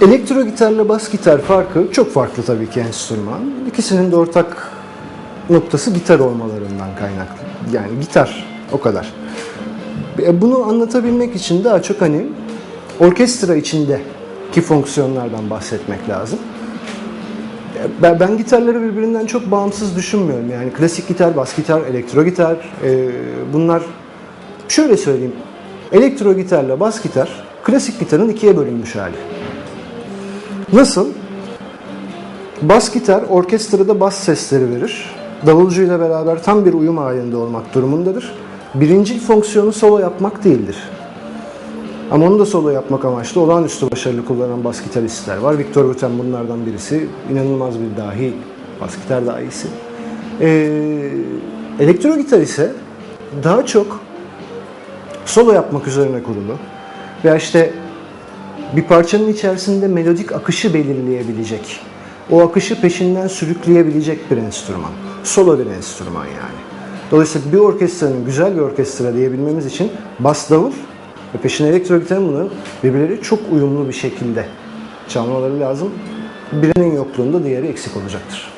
gitarla bas gitar farkı çok farklı tabii ki enstrüman. İkisinin de ortak noktası gitar olmalarından kaynaklı. Yani gitar o kadar. E, Bunu anlatabilmek için daha çok hani orkestra içindeki fonksiyonlardan bahsetmek lazım. E, Ben, ben gitarları birbirinden çok bağımsız düşünmüyorum. Yani klasik gitar, bas gitar, elektro gitar e, bunlar şöyle söyleyeyim. Elektro gitarla bas gitar klasik gitarın ikiye bölünmüş hali. Nasıl? Bas gitar orkestrada bas sesleri verir. Davulcuyla beraber tam bir uyum halinde olmak durumundadır. Birincil fonksiyonu solo yapmak değildir. Ama onu da solo yapmak amaçlı olağanüstü başarılı kullanan bas gitaristler var. Victor Wooten bunlardan birisi. İnanılmaz bir dahi bas gitar dahisi. Ee, elektro gitar ise daha çok solo yapmak üzerine kurulu. Veya işte bir parçanın içerisinde melodik akışı belirleyebilecek, o akışı peşinden sürükleyebilecek bir enstrüman. Solo bir enstrüman yani. Dolayısıyla bir orkestranın güzel bir orkestra diyebilmemiz için bas davul ve peşine elektro gitarın bunların birbirleri çok uyumlu bir şekilde çalmaları lazım. Birinin yokluğunda diğeri eksik olacaktır.